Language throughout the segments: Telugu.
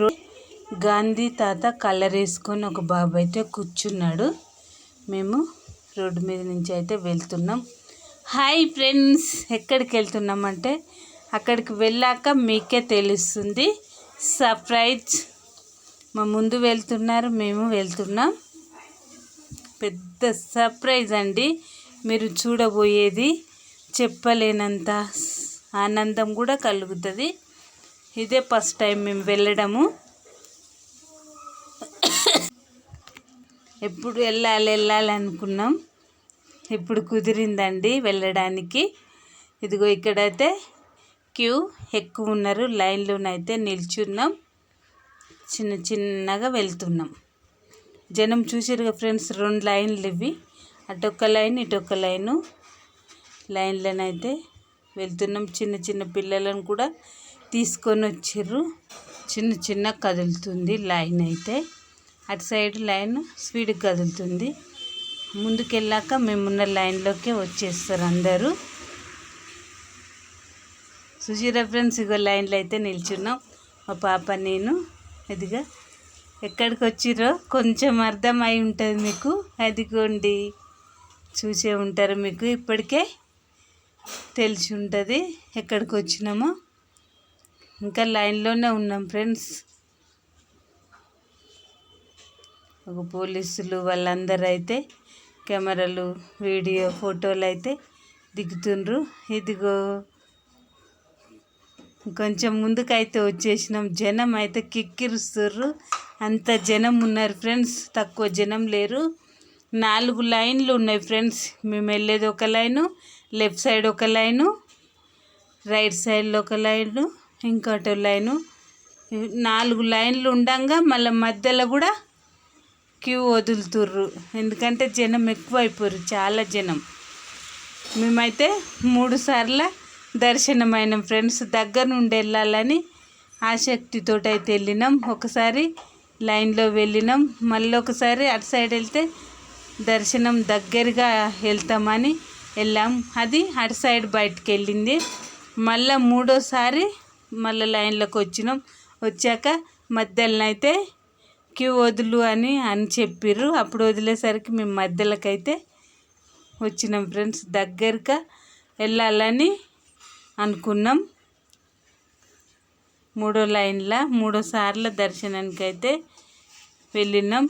రో గాంధీ తాత కలర్ వేసుకొని ఒక బాబు అయితే కూర్చున్నాడు. మేము రోడ్డు మీద నుంచి అయితే వెళ్తున్నాం. Hi friends! ఎక్కడికి వెళ్తున్నామంటే అక్కడికి వెళ్ళాక మీకే తెలుస్తుంది. సర్ప్రైజ్! మా ముందు వెళ్తున్నారు మేము వెళ్తున్నాం. పెద్ద సర్ప్రైజ్ అండి. మీరు చూడబోయేది చెప్పలేనంత ఆనందం కూడా కలుగుతుంది. ఇదే ఫస్ట్ టైం మేము వెళ్ళడము. ఎప్పుడు వెళ్ళాలి వెళ్ళాలి అనుకున్నాం. ఇప్పుడు కుదిరిందండి వెళ్ళడానికి? ఇదిగో ఇక్కడైతే క్యూ ఎక్కువ ఉన్నారు లైన్లోనైతే నిల్చున్నాం. చిన్న చిన్నగా వెళ్తున్నాం. జనం చూసారుగా ఫ్రెండ్స్ రెండు లైన్లు ఇవి. అటొక్క లైన్ ఇటొక్క లైను. లైన్లోనైతే వెళ్తున్నాం. చిన్న చిన్న పిల్లలను కూడా తీసుకొని వచ్చిర్రు. చిన్న చిన్న కదులుతుంది లైన్ అయితే. అటు సైడ్ లైన్ స్పీడ్గా కదులుతుంది. ముందుకెళ్ళాక మేమున్న లైన్లోకే వచ్చేస్తారు అందరూ. సుజీరా ఫ్రెండ్స్ ఇగో లైన్లో అయితే నిల్చున్నాం. మా పాప నేను ఇదిగా. ఎక్కడికి వచ్చిరో కొంచెం అర్థం అయి ఉంటుంది మీకు. అదిగోండి. చూసే ఉంటారు మీకు. ఇప్పటికే తెలిసి ఉంటుంది ఎక్కడికి వచ్చినామో. ఇంకా లైన్లోనే ఉన్నాం ఫ్రెండ్స్. ఒక పోలీసులు వాళ్ళందరూ అయితే కెమెరాలు వీడియో ఫోటోలు అయితే దిగుతుండ్రు. ఇదిగో కొంచెం ముందుకైతే వచ్చేసినాం. జనం అయితే కిక్కిరుస్తుర్రు. అంత జనం ఉన్నారు ఫ్రెండ్స్. తక్కువ జనం లేరు. నాలుగు లైన్లు ఉన్నాయి ఫ్రెండ్స్. మేము వెళ్ళేది ఒక లైను లెఫ్ట్ సైడ్ ఒక లైను రైట్ సైడ్లో ఒక లైను. ఇంకోటి లైను. నాలుగు లైన్లు ఉండగా మళ్ళీ మధ్యలో కూడా క్యూ వదులుతుర్రు. ఎందుకంటే జనం ఎక్కువైపోరు చాలా జనం. మేమైతే మూడు సార్ల దర్శనమైన ఫ్రెండ్స్. దగ్గర నుండి వెళ్ళాలని ఆసక్తితో అయితే వెళ్ళినాం. ఒకసారి లైన్లో వెళ్ళినాం. మళ్ళీ ఒకసారి అటు సైడ్ వెళ్తే దర్శనం దగ్గరగా వెళ్తామని వెళ్ళాం. అది అటు సైడ్ బయటకు వెళ్ళింది. మళ్ళీ మూడోసారి మళ్ళీ లైన్లోకి వచ్చినాం. వచ్చాక మధ్యలో అయితే క్యూ వదులు అని అని చెప్పిర్రు. అప్పుడు వదిలేసరికి మేము మధ్యలోకైతే వచ్చినాం ఫ్రెండ్స్. దగ్గరగా వెళ్ళాలని అనుకున్నాం. మూడో లైన్లో మూడో సార్ల దర్శనానికి అయితే వెళ్ళినాం.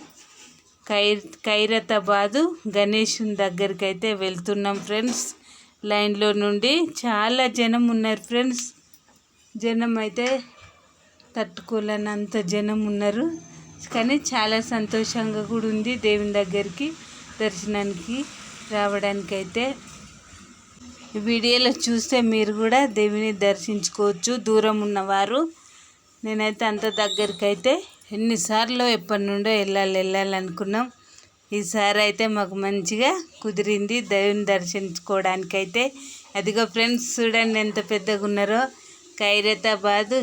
ఖైర్ ఖైరతాబాదు గణేషుని దగ్గరికి అయితే వెళ్తున్నాం ఫ్రెండ్స్. లైన్లో నుండి చాలా జనం ఉన్నారు ఫ్రెండ్స్. జనం అయితే తట్టుకోలేనంత జనం ఉన్నారు. కానీ చాలా సంతోషంగా కూడా ఉంది దేవుని దగ్గరికి దర్శనానికి రావడానికి అయితే వీడియోలో చూస్తే మీరు కూడా దేవుని దర్శించుకోవచ్చు దూరం ఉన్నవారు. నేనైతే అంత దగ్గరికి అయితే ఎన్నిసార్లు ఎప్పటి నుండో వెళ్ళాలి వెళ్ళాలనుకున్నాం ఈసారి అయితే మాకు మంచిగా కుదిరింది దేవుని దర్శించుకోవడానికైతే. అదిగో ఫ్రెండ్స్ చూడండి ఎంత పెద్దగా ఉన్నారో. ఖైరతాబాద్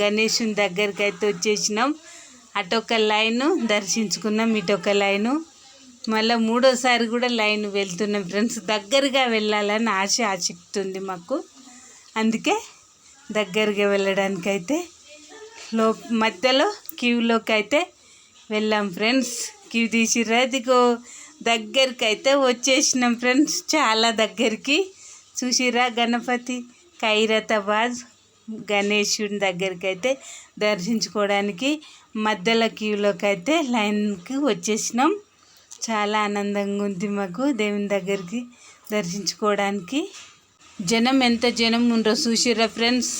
గణేషుని దగ్గరికి అయితే వచ్చేసినాం. అటొక లైను దర్శించుకున్నాం ఇటొక లైను. మళ్ళీ మూడోసారి కూడా లైన్ వెళ్తున్నాం ఫ్రెండ్స్. దగ్గరగా వెళ్ళాలని ఆశ ఆసక్తుంది మాకు. అందుకే దగ్గరగా వెళ్ళడానికైతే లో మధ్యలో క్యూలోకి అయితే వెళ్ళాం ఫ్రెండ్స్. క్యూ తీసి అదిగో దగ్గరికి అయితే వచ్చేసినాం ఫ్రెండ్స్. చాలా దగ్గరికి. చూసిరా గణపతి ఖైరతాబాద్. గణేశుడి దగ్గరికి అయితే దర్శించుకోవడానికి మధ్యలో క్యూలోకి అయితే లైన్కి వచ్చేసినాం. చాలా ఆనందంగా ఉంది మాకు దేవుని దగ్గరికి దర్శించుకోవడానికి. జనం ఎంత జనం ఉండరో చూసిరా ఫ్రెండ్స్?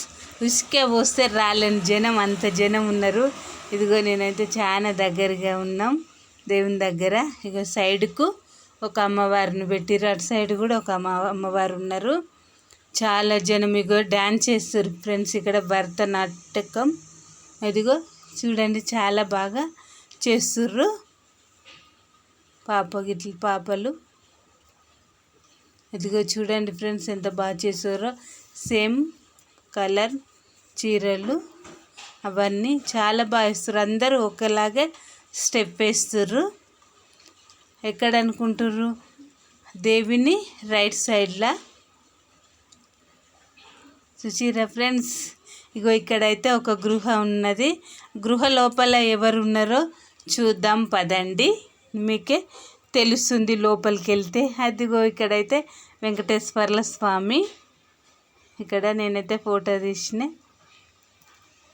ఇసుకే వస్తే రాలేని జనం అంత జనం ఉన్నారు. ఇదిగో నేనైతే చాలా దగ్గరగా ఉన్నాం దేవుని దగ్గర. ఇక సైడ్కు ఒక అమ్మవారిని పెట్టిరు అటు సైడ్ కూడా ఒక అమ్మ అమ్మవారు ఉన్నారు. చాలా జనం ఇగో డ్యాన్స్ చేస్తారు ఫ్రెండ్స్ ఇక్కడ భరతనాటకం ఇదిగో చూడండి చాలా బాగా చేస్తుర్రు పాప గిట్ల పాపలు. ఇదిగో చూడండి ఫ్రెండ్స్ ఎంత బాగా చేసారో సేమ్ కలర్ చీరలు అవన్నీ చాలా బాగా వేస్తారు అందరూ ఒకలాగే స్టెప్ వేస్తుర్రు. ఎక్కడ అనుకుంటుర్రు? దేవిని రైట్ సైడ్లో చూసిరా ఫ్రెండ్స్ ఇగో ఇక్కడైతే ఒక గృహ ఉన్నది. గృహ లోపల ఎవరు ఉన్నారో చూద్దాం పదండి. మీకే తెలుస్తుంది లోపలికి వెళ్తే అదిగో ఇక్కడైతే వెంకటేశ్వర్ల స్వామి. ఇక్కడ నేనైతే ఫోటో తీసిన.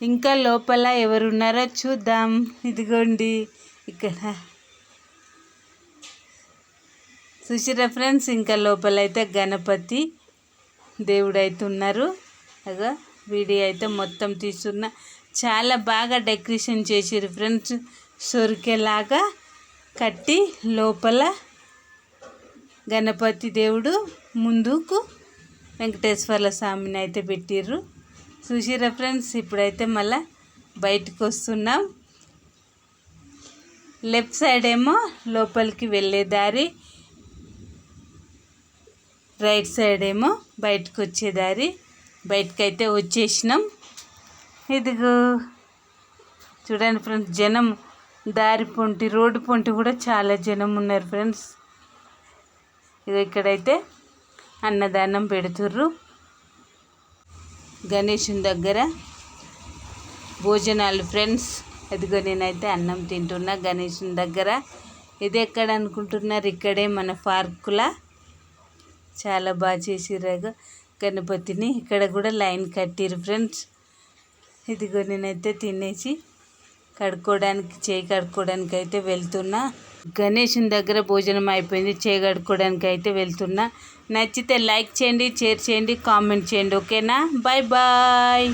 ఇంకా లోపల ఎవరున్నారో చూద్దాం. ఇదిగోండి. ఇక్కడ. చూసిరా ఫ్రెండ్స్ ఇంకా లోపలైతే గణపతి దేవుడు అయితే ఉన్నారు అగా వీడియో అయితే మొత్తం తీసుకున్న చాలా బాగా డెకరేషన్ చేసారు ఫ్రెండ్స్. సొరికేలాగా కట్టి లోపల గణపతి దేవుడు ముందుకు వెంకటేశ్వర్ల స్వామిని అయితే పెట్టిర్రు. చూసిరా ఫ్రెండ్స్? ఇప్పుడైతే మళ్ళా బయటకు వస్తున్నాం. లెఫ్ట్ సైడ్ ఏమో లోపలికి వెళ్ళే దారి రైట్ సైడ్ ఏమో బయటకు వచ్చే దారి. బయటకైతే వచ్చేసినాం. ఇదిగో చూడండి ఫ్రెండ్స్ జనం దారి పొంటి రోడ్డు పొంటి కూడా చాలా జనం ఉన్నారు ఫ్రెండ్స్. ఇది ఇక్కడైతే అన్నదానం పెడుతుర్రు. గణేషుని దగ్గర భోజనాలు ఫ్రెండ్స్. ఇదిగో నేనైతే అన్నం తింటున్నా గణేషుని దగ్గర. ఇది ఎక్కడ అనుకుంటున్నారు? ఇక్కడే మన పార్కులా. చాలా బాగా చేసిర్రు గణపతిని ఇక్కడ కూడా లైన్ కట్టిరు ఫ్రెండ్స్. ఇదిగో నేనైతే తినేసి కడుక్కోవడానికి చేయి కడుక్కోవడానికి అయితే వెళ్తున్నా. గణేషుని దగ్గర భోజనం అయిపోయింది చేయి కడుక్కోవడానికి అయితే వెళ్తున్నా. నచ్చితే లైక్ చేయండి షేర్ చేయండి కామెంట్ చేయండి ఓకేనా? Bye bye.